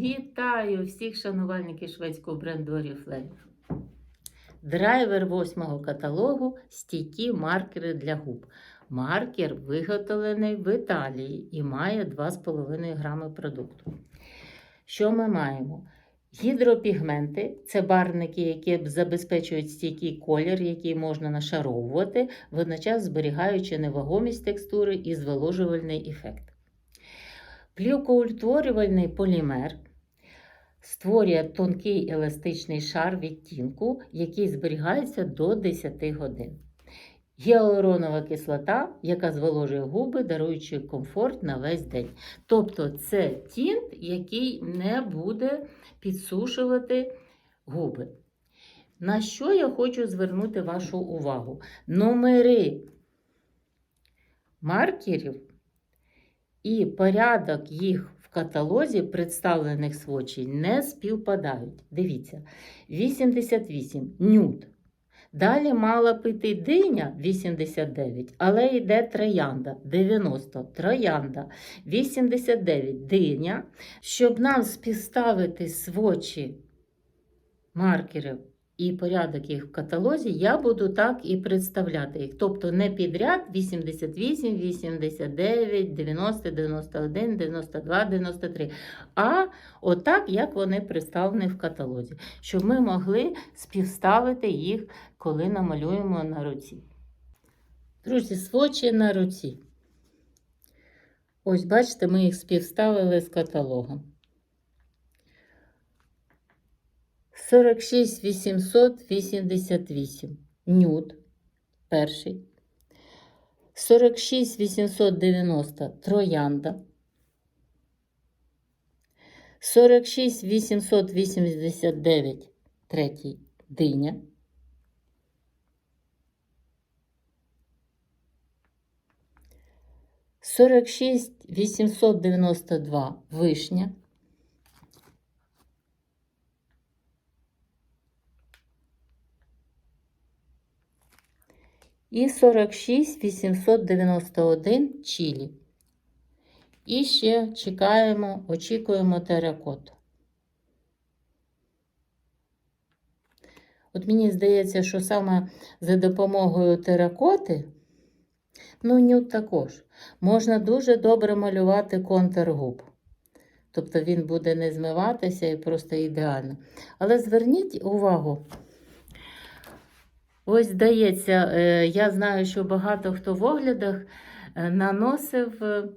Вітаю всіх шанувальників шведського бренду Oriflame. Драйвер восьмого каталогу стійкі маркери для губ. Маркер виготовлений в Італії і має 2,5 грами продукту. Що ми маємо? Гідропігменти це барвники, які забезпечують стійкий колір, який можна нашаровувати, водночас зберігаючи невагомість текстури і зволожувальний ефект. Плівкоутворювальний полімер створює тонкий еластичний шар відтінку, який зберігається до 10 годин. Гіалуронова кислота, яка зволожує губи, даруючи комфорт на весь день. Тобто це тінт, який не буде підсушувати губи. На що я хочу звернути вашу увагу? Номери маркерів і порядок їх каталозі представлених свочей не співпадають. Дивіться, 88 нюд. Далі мала піти диня 89, але йде троянда 90, троянда 89 диня. Щоб нам співставити свочі маркерів і порядок їх в каталозі, я буду так і представляти їх. Тобто не підряд 88, 89, 90, 91, 92, 93. А отак, як вони представлені в каталозі, щоб ми могли співставити їх, коли намалюємо на руці. Друзі, свочі на руці. Ось, бачите, ми їх співставили з каталогом. 46 888 нюд перший. 46 890 троянда. 46 889 третій диня. Сорок шість вісімсот дев'яносто два вишня. І 46 891 чилі. І ще чекаємо, очікуємо теракот. От мені здається, що саме за допомогою теракоти, ну, нюд також, можна дуже добре малювати контур губ. Тобто він буде не змиватися і просто ідеально. Але зверніть увагу. Ось здається, е, я знаю, що багато хто в оглядах е, наносив е,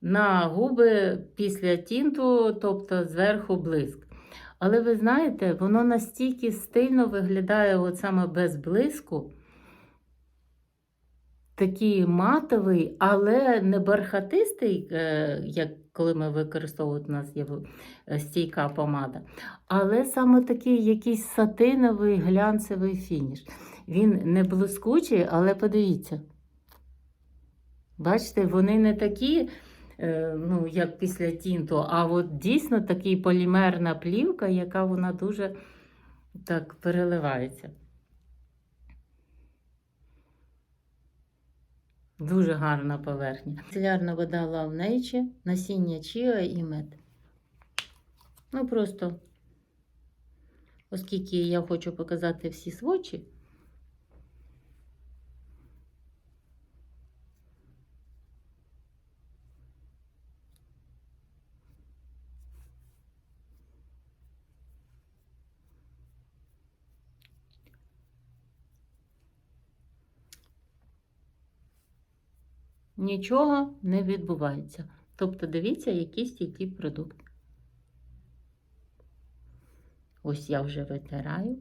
на губи після тінту, тобто зверху блиск. Але ви знаєте, воно настільки стильно виглядає от саме без блиску, такий матовий, але не бархатистий, як коли ми використовуємо, у нас є стійка помада, але саме такий якийсь сатиновий глянцевий фініш. Він не блискучий, але подивіться. Бачите, вони не такі, ну, як після тінту, а от дійсно такий полімерна плівка, яка вона дуже так переливається. Дуже гарна поверхня. Целярна вода Love Nature, насіння чіа і мед. Ну, просто, оскільки я хочу показати всі свочі, нічого не відбувається. Тобто, дивіться, який стійкий продукт. Ось я вже витираю.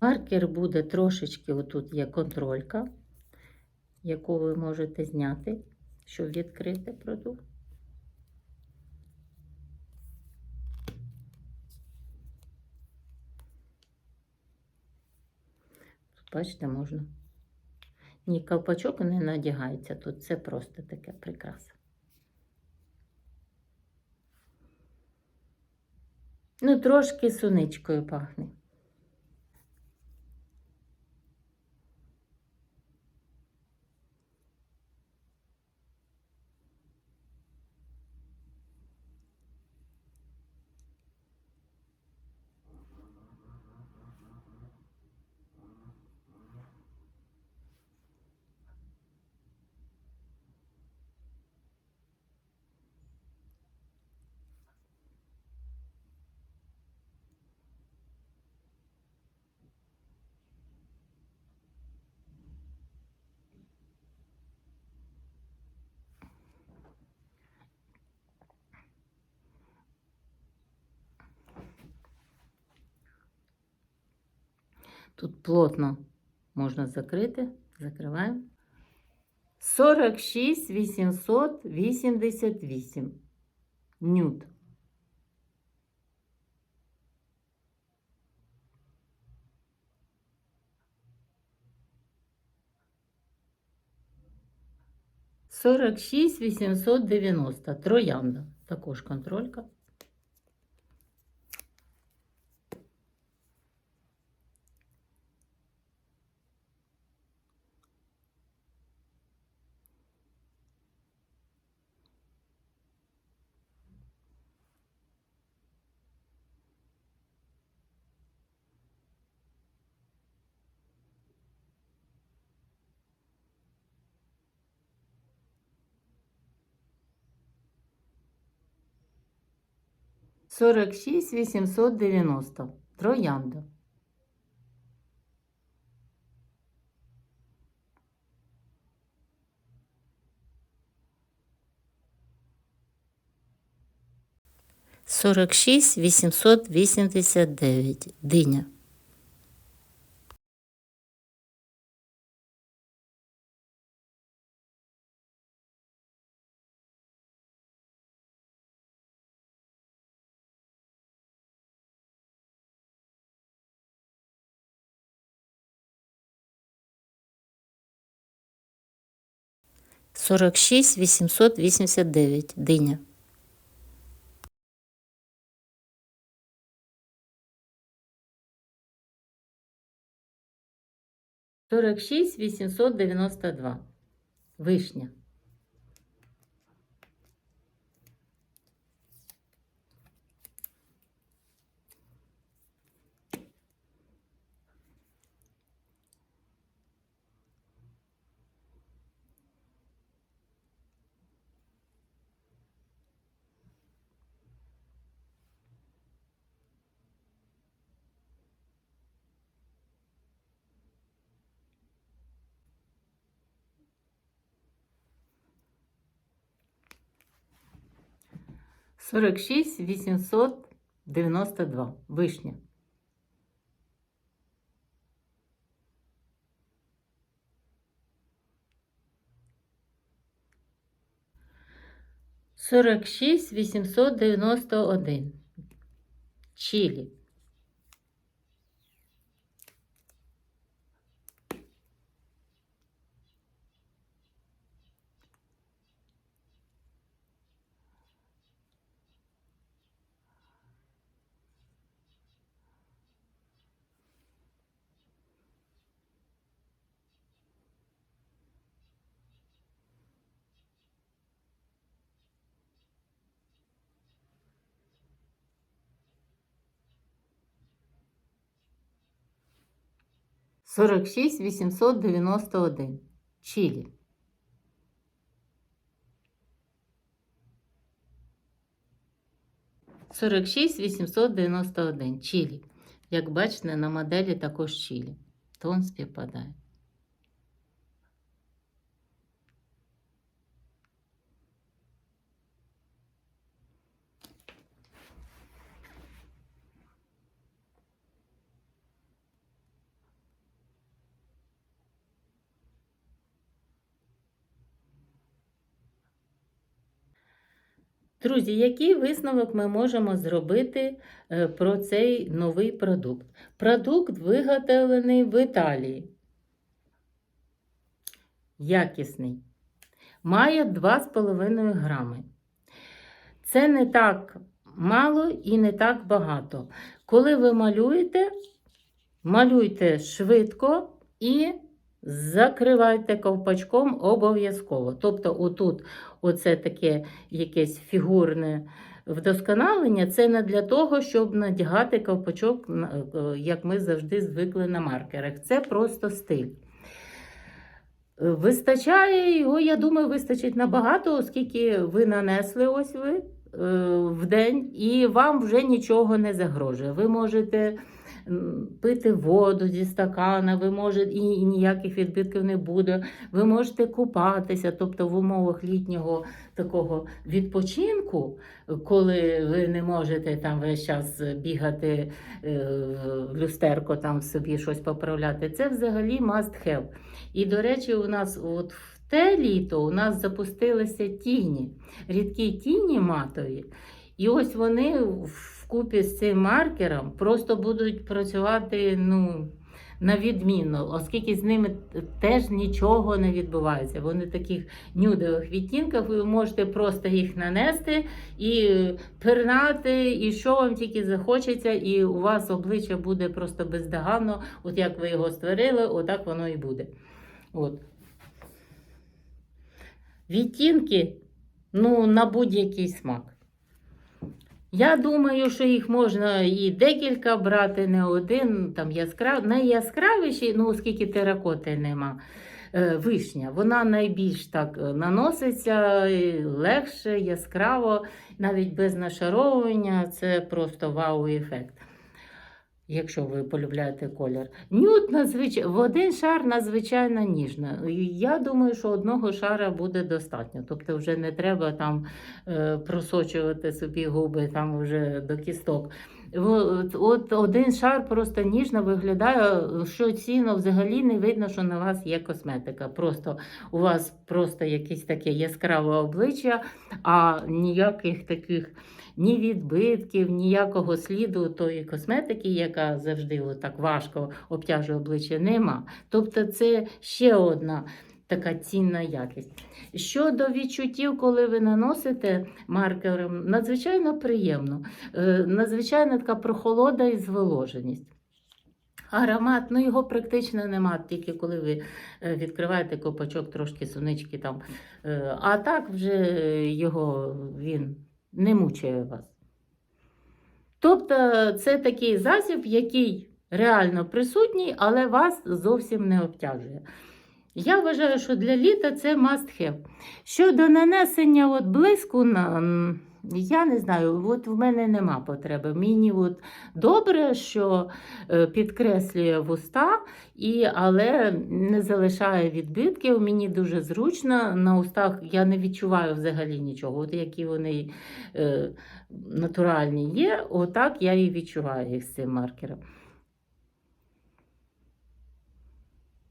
Маркер буде трошечки, отут є контролька, яку ви можете зняти, щоб відкрити продукт. Бачите, можна. Ні, ковпачок не надягається тут, це просто таке прикраса. Ну, трошки суничкою пахне. Тут плотно можна закрити. Закриваємо. 46 888 нют. Сорок шість вісімсот дев'яносто. Троянда. Також контролька. Сорок шість вісімсот дев'яносто. Троянда. Сорок шість вісімсот вісімдесят дев'ять. Диня. Сорок шість вісімсот вісімдесят дев'ять. Диня. Сорок шість вісімсот дев'яносто два. Вишня. Сорок шість вісімсот дев'яносто два. Вишня. Сорок шість вісімсот дев'яносто один. Чилі. Сорок шість вісімсот дев'яносто один. Чилі. Сорок шість вісімсот дев'яносто один. Чилі. Як бачите, на моделі також чилі. Тон співпадає. Друзі, який висновок ми можемо зробити е, про цей новий продукт? Продукт виготовлений в Італії. Якісний. Має 2,5 грами. Це не так мало і не так багато. Коли ви малюєте, малюйте швидко і закривайте ковпачком обов'язково. Тобто, отут оце таке якесь фігурне вдосконалення, це не для того, щоб надягати ковпачок, е, як ми завжди звикли на маркерах. Це просто стиль. Вистачає його, я думаю, вистачить набагато, оскільки ви нанесли ось ви е, в день, і вам вже нічого не загрожує. Ви можете пити воду зі стакана, ви можете, і, ніяких відбитків не буде. Ви можете купатися, тобто в умовах літнього такого відпочинку, коли ви не можете там весь час бігати е, в люстерко, там собі щось поправляти. Це взагалі must have. І, до речі, у нас от в те літо у нас запустилися тіні, рідкі тіні матові. І ось вони вкупі з цим маркером просто будуть працювати ну, на відмінно, оскільки з ними теж нічого не відбувається. Вони в таких нюдових відтінках, ви можете просто їх нанести і пернати, і що вам тільки захочеться, і у вас обличчя буде просто бездоганно, от як ви його створили, отак воно і буде. От. Відтінки ну, на будь-який смак. Я думаю, що їх можна і декілька брати, не один, там яскрав... найяскравіші, ну, оскільки теракоти нема. е, Вишня, вона найбільш так е, наноситься легше, яскраво, навіть без нашаровування, це просто вау-ефект. Якщо ви полюбляєте колір. Нюд надзвич... в один шар надзвичайно ніжна. Я думаю, що одного шара буде достатньо. Тобто вже не треба там е, просочувати собі губи там вже до кісток. От, один шар просто ніжно виглядає, що ціно взагалі не видно, що на вас є косметика. Просто у вас просто якесь таке яскраве обличчя, а ніяких таких ні відбитків, ніякого сліду тої косметики, яка завжди так важко обтяжує обличчя, нема. Тобто це ще одна така цінна якість. Щодо відчуттів, коли ви наносите маркером, надзвичайно приємно, Е, надзвичайно така прохолода і зволоженість. Аромат, ну його практично нема, тільки коли ви е, відкриваєте копачок, трошки сунички там. Е, А так вже його він не мучає вас. Тобто це такий засіб, який реально присутній, але вас зовсім не обтяжує. Я вважаю, що для літа це must have. Щодо нанесення от блиску, я не знаю, от в мене нема потреби. Мені от добре, що е, підкреслює вуста, і, але не залишає відбитків. Мені дуже зручно. На устах я не відчуваю взагалі нічого. От які вони е, натуральні є, отак я і відчуваю їх з цим маркером.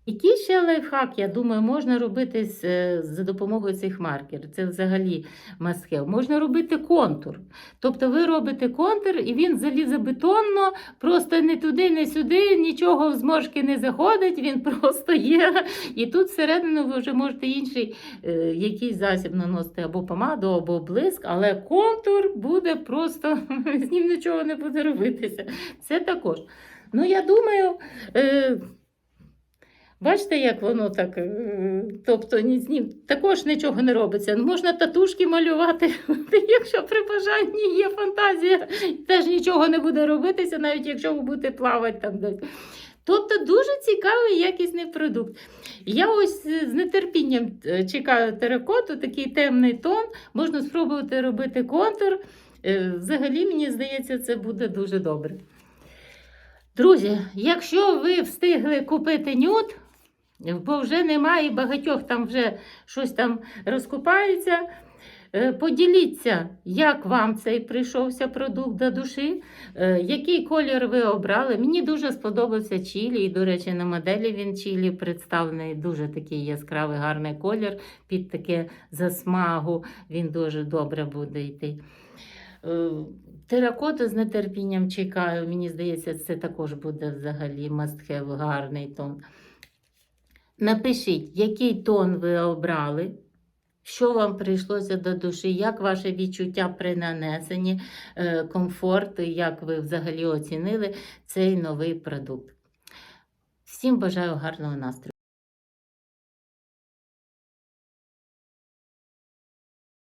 Який ще лайфхак, я думаю, можна робити е, за допомогою цих маркерів. Це взагалі have. Можна робити контур. Тобто ви робите контур, і він залізобетонно, просто не туди, не сюди, нічого в зморшки не заходить, він просто є. І тут всередину ви вже можете інший е, якийсь засіб наносити або помаду, або блиск, але контур буде просто, з ним нічого не буде робитися. Це також. Ну, я думаю. Бачите, як воно так, е, тобто ні також нічого не робиться. Ну, Можна татушки малювати, якщо при бажанні є фантазія, теж нічого не буде робитися, навіть якщо ви будете плавати там десь. Тобто дуже цікавий якісний продукт. Я ось з нетерпінням е, чекаю теракоту, такий темний тон, можна спробувати робити контур. Е, Взагалі, мені здається, це буде дуже добре. Друзі, якщо ви встигли купити нюд, бо вже немає багатьох там вже щось там розкупається. Е, Поділіться, як вам цей прийшовся продукт до душі, е, який колір ви обрали. Мені дуже сподобався чілі, і, до речі, на моделі він чілі представлений дуже такий яскравий, гарний колір під таке засмагу. Він дуже добре буде йти. Е, Теракоту з нетерпінням чекаю. Мені здається, це також буде взагалі have, гарний тон. Напишіть, який тон ви обрали, що вам прийшлося до душі, як ваше відчуття при нанесенні, е, комфорт, як ви взагалі оцінили цей новий продукт. Всім бажаю гарного настрою!